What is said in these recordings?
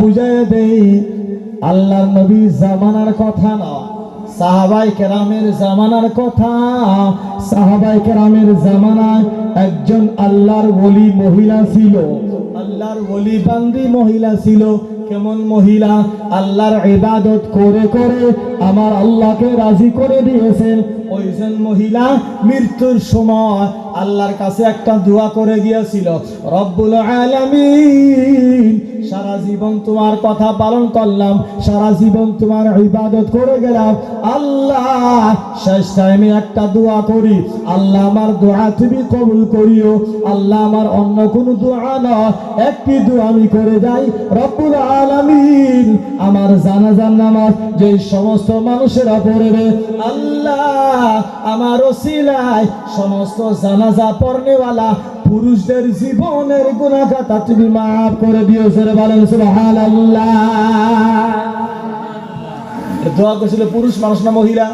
বুঝাই দেই, আল্লাহর নবী জামানার কথা না, সাহাবাই কেরামের জামানার কথা। সাহাবাই কেরামের জামানায় একজন আল্লাহর বলি মহিলা ছিল। আল্লাহর বলি বান্দি মহিলা ছিল। কেমন মহিলা? আল্লাহর ইবাদত করে করে আমার আল্লাহকে রাজি করে দিয়েছেন। ওইজন মহিলা মৃত্যুর সময় আল্লাহর কাছে একটা দোয়া করে গিয়েছিল রব্বুল আলামিন, সারা জীবন তোমার কথা পালন করলাম, সারা জীবন তোমার ইবাদত করে গেলাম। আল্লাহ, শেষ টাইমে একটা দোয়া করি। আল্লাহ আমার দোয়া তুমি কবুল করিও। আল্লাহ আমার অন্য কোনো দোয়া নয়, একটি দোয়া আমি করে যাই। রব্বুল আলামিন, আমার জানাজার নামাজ যে সমস্ত মানুষেরা পড়বে আল্লাহ, আমার ওসিলায় সমস্ত জানাজা পড়নেওয়ালা পুরুষদের জীবনের গুণাগাতা তুমি মাফ করে দিও সেরে বলেন দোয়া করছিল পুরুষ মানুষ না মহিলা?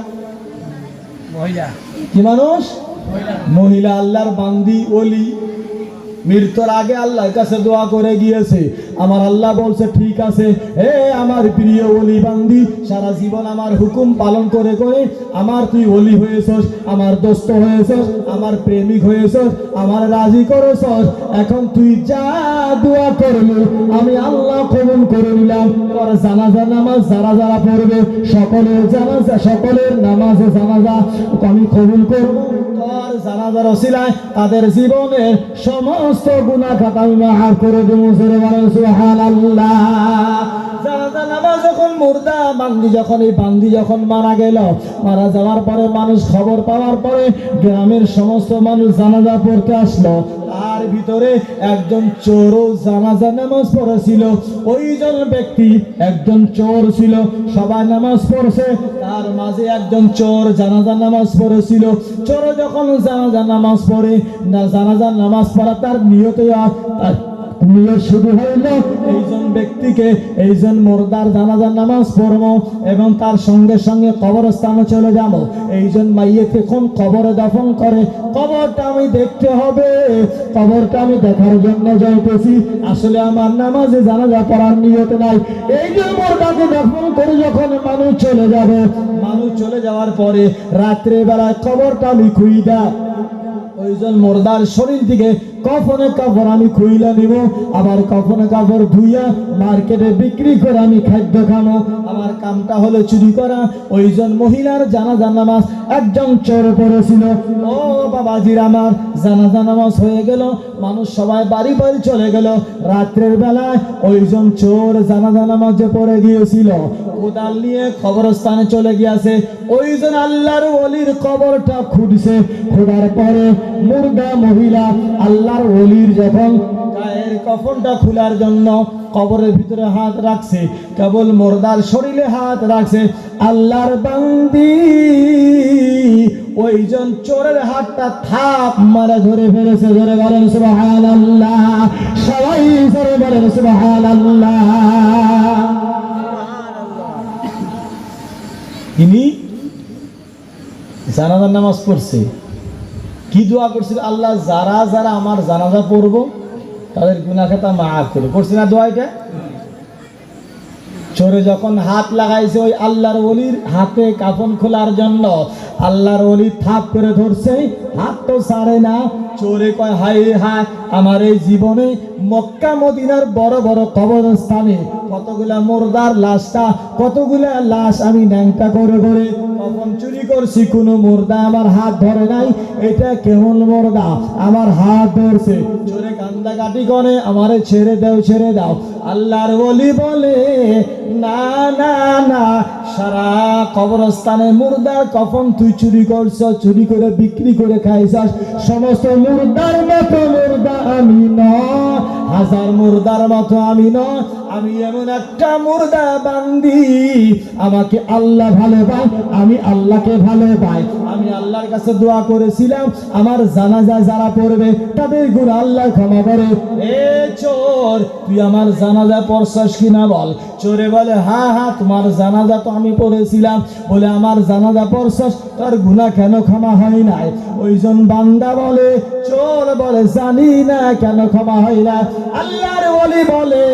মহিলা। কি মানুষ? মহিলা আল্লাহর বান্দি ওলি। মৃত্যুর আগে আল্লাহর কাছে দোয়া করে গিয়েছে। আমার আল্লাহ বলছে, ঠিক আছে। হে আমার প্রিয় অলি বান্দি সারা জীবন আমার হুকুম পালন করে করে আমার তুই অলি হয়েছস, আমার দোস্ত হয়েছস, আমার প্রেমিক হয়েছস, আমার রাজি করেছস। এখন তুই যা দোয়া করলি আমি আল্লাহ কবুল করে নিলাম। তোর জানাজা নামাজ যারা যারা পড়বে, সকলের জানাজা, সকলের নামাজে জানাজা, আমি কবুল করব। তোর জানাজার অসিলায় তাদের জীবনের সমস্ত গুণা খাতা আমি মাফ করে দেবো। সুবহানাল্লাহ। জানাজা যখন মুর্দা যখন, এই যখন মারা গেল, মারা যাওয়ার পরে মানুষ খবর পাওয়ার পরে গ্রামের সমস্ত মানুষ জানাজা পড়তে আসলো। তার ভিতরে একজন চোরও জানাজা নামাজ পড়েছিল, ওইজন ব্যক্তি একজন চোর ছিল, সবাই নামাজ পড়ছে। তার মাঝে একজন চোর জানাজা নামাজ পড়েছিল। চোর যখন জানাজা নামাজ পড়ে, না জানাজা নামাজ পড়া তার নিয়ত নিয়ত শুরু হইল। এইজন ব্যক্তিকে এইজন মোরদার জানাজার নামাজ পড়ব এবং তার সঙ্গে সঙ্গে কবরস্থানে চলে যাব। এইজন মাইয়েকে কোন কবরে দফন করে? কবরটা আমি দেখতে হবে। কবরটা আমি দেখার জন্য যাইতেছি। আসলে আমার নামাজে জানাজা পড়ার নিয়ত নাই। এই যে মোরদাকে দফন করে যখন মানুষ চলে যাবে মানুষ চলে যাওয়ার পরে রাত্রে বেলায় কবরটা আমি খুইদা। ওইজন মোরদার শরীর থেকে কফনে কাপড় আমি খুইলা নিব, আবার কফনে কাপড় ধুইয়া মার্কেটে বিক্রি করে আমি খাদ্য খাব আমার কামটা হলো চুরি করা, ওইজন মহিলার জানাজা নামাজ, একজন চোর পড়েছিল। ও বাবাজির আমার, জানাজা নামাজ হয়ে গেল, মানুষ সবাই বাড়ি বাড়ি চলে গেল। রাত্রের বেলায় ওইজন চোর জানাজা নামাজে পড়ে গিয়েছিল। কোদাল নিয়ে কবরস্থানে চলে গিয়েছে। ওইজন আল্লাহর ওলির কবরটা খুঁজছে। খোদার পরে মুর্দা মহিলা আল্লাহর ওলির যখন গায়ের কফনটা খোলার জন্য কবরের ভিতরে হাত রাখছে। কেবল মোরদার শরীরে হাত রাখছে। আল্লাহর বান্দি, ওইজন চোরের হাতটা থাপ মারা ধরে ফেলেছে। ধরে বলেন, সুবহানাল্লাহ। সবাই ধরে বলেন, সুবহানাল্লাহ। তিনি জানাজার নামাজ পড়ছে। কি দোয়া করছিল? আল্লাহ যারা যারা আমার জানাজা পড়ব, তাদের গুনা খাতা মাফ করে। করছি না দোয়া এটা? চোরে যখন হাত লাগাইছে, ওই আল্লাহর অলির হাতে কাফন খোলার জন্য আল্লাহর অলি থাপ করে ধরছে, হাত তো ছাড়ে না চোরে কয় হাই হায়, আমার এই জীবনে মক্কা, মদিনার বড় বড় কবরস্থানে কতগুলা মুর্দার লাশটা, কতগুলা লাশ আমি ন্যাংটা করে করে কখন চুরি করছি, কোনো মুর্দা আমার হাত ধরে নাই, এটা কেমন মুর্দা? আমার হাত ধরছে। চোরে কান্দা কাটি করে, আমারে ছেড়ে দাও ছেড়ে দাও। আল্লাহর বলি বলে, না না না, সারা কবরস্থানে মুর্দার কখন তুই চুরি করছ, চুরি করে বিক্রি করে খাইছাস, সমস্ত মুর্দার মতো মুর্দা আমি নয়। হাজার মুর্দার মতো আমি নয়। আমি এমন একটা মুর্দা বান্দি আমাকে আল্লাহ ভালো পায় আমি আল্লাহকে ভালো পাই আমি আল্লাহর কাছে দোয়া করেছিলাম, আমার জানাজা যারা পড়বে, তাদের গুণ আল্লাহ ক্ষমা করে। এ চোর, তুই আমার জানাজা পড়ছস কিনা বল? চোরে বলে হ্যাঁ হ্যাঁ তোমার জানাজা তো আমি পড়েছিলাম। বলে, আমার জানাজা পড়ছস, তোর গুণা কেন ক্ষমা হয় নাই? ওইজন বান্দা বলে, চোর বলে, জানি না কেন ক্ষমা হয় না আল্লাহর বলি বলে,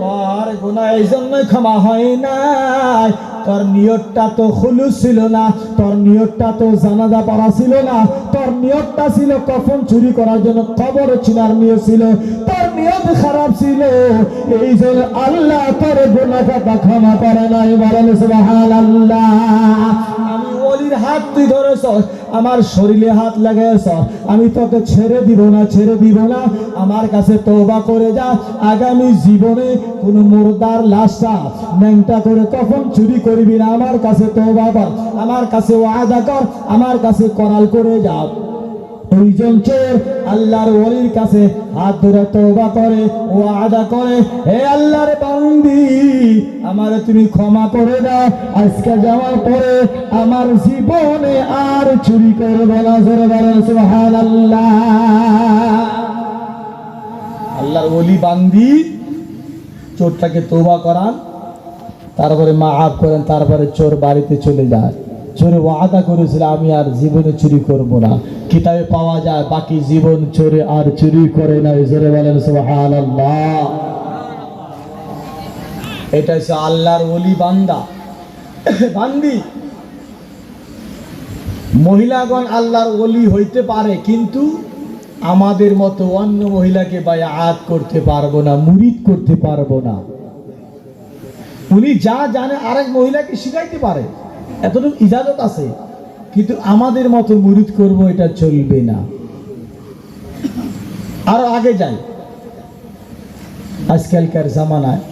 তোর আর গোনা এই জন্যই ক্ষমা হয় নাই। তোর নিয়তটা তো খুলুস ছিল না, তোর নিয়তটা তো জানাজা পড়া ছিল না, তোর নিয়তটা ছিল কখন চুরি করার জন্য কবর চিনার নিয়ত ছিল, তোর নিয়ত খারাপ ছিল। এই জন্য আল্লাহ তোর গোনা কথা ক্ষমা করে নাই। বলেন সুবহানাল্লাহ। ওলির হাত তুই ধরেছ, আমার শরীরে হাত লাগাইছ, আমি তোকে ছেড়ে দিব না, ছেড়ে দিব না, আমার কাছে তওবা করে যা, আগামী জীবনে কোনো মুর্দার লাশটা ন্যাংটা করে তখন চুরি করবি না, আমার কাছে তওবা কর, আমার কাছে ওয়াদা কর, আমার কাছে করাল করে যা। দুইজন চোর আল্লাহর ওলির কাছে হাত ধরে তওবা করে ও আদা করে, হে আল্লাহর বান্দি, আমারে তুমি ক্ষমা করে দাও। আজকে যাওয়ার পরে আমার জীবনে আর চুরি করবে না, জোরে বলেন, সুবহানাল্লাহ। আল্লাহর ওলি বান্দি, চোরটাকে তওবা করান, তারপরে মা আপ করেন, তারপরে চোর বাড়িতে চলে যায়। চোরে ওয়াদা করেছিল আমি আর জীবনে চুরি করব না। কিতাবে পাওয়া যায়, বাকি জীবন চোরে আর চুরি করে না জোরে বলেন এটা হচ্ছে আল্লাহর ওলি বান্দা। বান্দি। মহিলাগণ আল্লাহর হইতে পারে, কিন্তু আমাদের মতো অন্য মহিলাকে বায়াত করতে পারব না, মুরিদ করতে পারব না। উনি যা জানে, আরেক মহিলাকে শিখাইতে পারে। এতটুকু ইজাজত আছে, কিন্তু আমাদের মতো মুরিদ করব এটা চলবে না। আরও আগে যাই। আজকালকার জামানায়